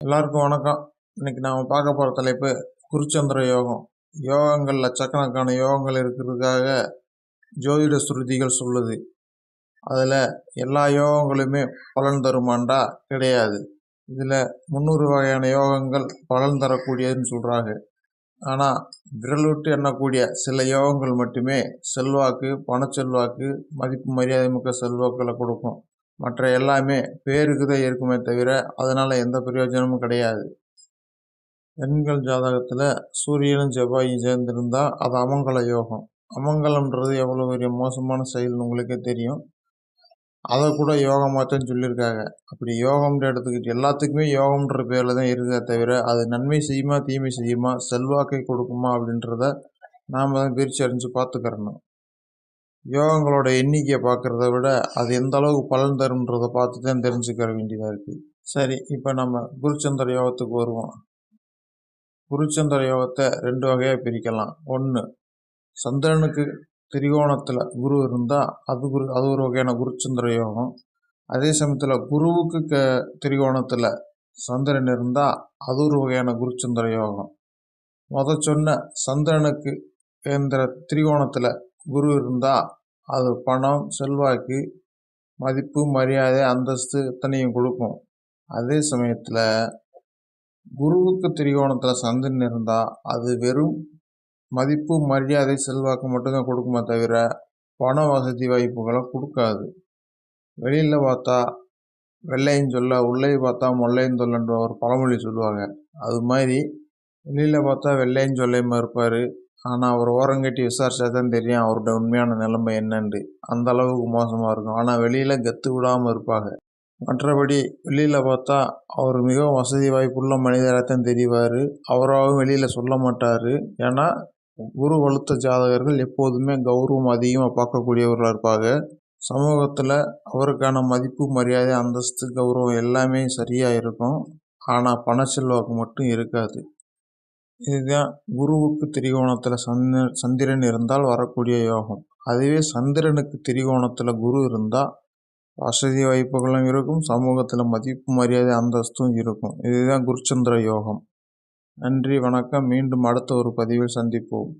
எல்லாருக்கும் வணக்கம். இன்னைக்கு நாம் பார்க்க போகிற தலைப்பு குருச்சந்திர யோகம். யோகங்கள் லட்சக்கணக்கான யோகங்கள் இருக்கிறதுக்காக ஜோதிட ஸ்ருதிகள் சொல்லுது. அதில் எல்லா யோகங்களுமே பலன் தருமாண்டா? கிடையாது. இதில் முந்நூறு வகையான யோகங்கள் பலன் தரக்கூடியதுன்னு சொல்கிறாங்க ஆனால் விரல் விட்டு எண்ணக்கூடிய சில யோகங்கள் மட்டுமே செல்வாக்கு பணச்செல்வாக்கு மதிப்பு மரியாதை மிக்க செல்வாக்களை கொடுக்கும். மற்ற எல்லாமே பேருக்கு தான் இருக்குமே தவிர அதனால் எந்த பிரயோஜனமும் கிடையாது. பெண்கள் ஜாதகத்தில் சூரியனும் செவ்வாயும் சேர்ந்திருந்தால் அது அமங்கல யோகம். அமங்கலம்ன்றது எவ்வளோ பெரிய மோசமான செயல்னு உங்களுக்கே தெரியும். அதை கூட யோகமாக சொல்லியிருக்காங்க. அப்படி யோகம்ன்ற எடுத்துக்கிட்டு எல்லாத்துக்குமே யோகம்ன்ற பேரில் தான் இருக்கே தவிர அது நன்மை செய்யுமா தீமை செய்யுமா செல்வாக்கை கொடுக்குமா அப்படின்றத நாம் தான் பிரித்து அறிஞ்சு பார்த்துக்கிறணும். யோகங்களோட எண்ணிக்கையை பார்க்குறத விட அது எந்த அளவுக்கு பலன் தரும்ன்றதை பார்த்து தான் தெரிஞ்சுக்கிற வேண்டியதாக இருக்குது சரி இப்போ நம்ம குருச்சந்திர யோகத்துக்கு வருவோம். குருச்சந்திர யோகத்தை ரெண்டு வகையாக பிரிக்கலாம். ஒன்று சந்திரனுக்கு திரிகோணத்தில் குரு இருந்தால் அது குரு அது ஒரு வகையான குருச்சந்திர யோகம். அதே சமயத்தில் குருவுக்கு க திரிகோணத்தில் சந்திரன் இருந்தால் அது ஒரு வகையான குருச்சந்திர யோகம். முத சொன்ன சந்திரனுக்கு கேந்திர திரிகோணத்தில் குரு இருந்தால் அது பணம் செல்வாக்கு மதிப்பு மரியாதை அந்தஸ்து இத்தனையும் கொடுக்கும். அதே சமயத்தில் குருவுக்கு திரிகோணத்தில் சந்திரன் இருந்தால் அது வெறும் மதிப்பு மரியாதை செல்வாக்கு மட்டும்தான் கொடுக்குமே தவிர பண வசதி வாய்ப்புகளை கொடுக்காது. வெளியில் பார்த்தா வெள்ளையும் சொல்ல உள்ளே பார்த்தா முல்லையும் சொல்லன்ற ஒரு பழமொழி சொல்லுவாங்க. அது மாதிரி வெளியில் பார்த்தா வெள்ளையும் சொல்லையுமா இருப்பார். ஆனால் அவர் ஓரங்கட்டி விசாரிச்சா தான் தெரியும் அவரோட உண்மையான நிலைமை என்னன்ட்டு அந்த அளவுக்கு மோசமாக இருக்கும். ஆனால் வெளியில் கற்று விடாமல் இருப்பாங்க. மற்றபடி வெளியில் பார்த்தா அவர் மிகவும் வசதி வாய்ப்புள்ள மனிதராக தான் தெரிவார். அவராகவும் வெளியில் சொல்ல மாட்டார். ஏன்னா குரு வலுத்த ஜாதகர்கள் எப்போதுமே கௌரவம் அதிகமாக பார்க்கக்கூடியவர்களாக இருப்பாங்க. சமூகத்தில் அவருக்கான மதிப்பு மரியாதை அந்தஸ்து கௌரவம் எல்லாமே சரியாக இருக்கும். ஆனால் பண செல்வாக்கு மட்டும் இருக்காது. இதுதான் குருவுக்கு திரிகோணத்தில் சந்திர சந்திரன் இருந்தால் வரக்கூடிய யோகம் அதுவே சந்திரனுக்கு திரிகோணத்தில் குரு இருந்தால் வசதி வாய்ப்புகளும் இருக்கும் சமூகத்தில் மதிப்பு மரியாதை அந்தஸ்தும் இருக்கும். இதுதான் குருச்சந்திர யோகம். நன்றி வணக்கம். மீண்டும் அடுத்த ஒரு பதிவில் சந்திப்போம்.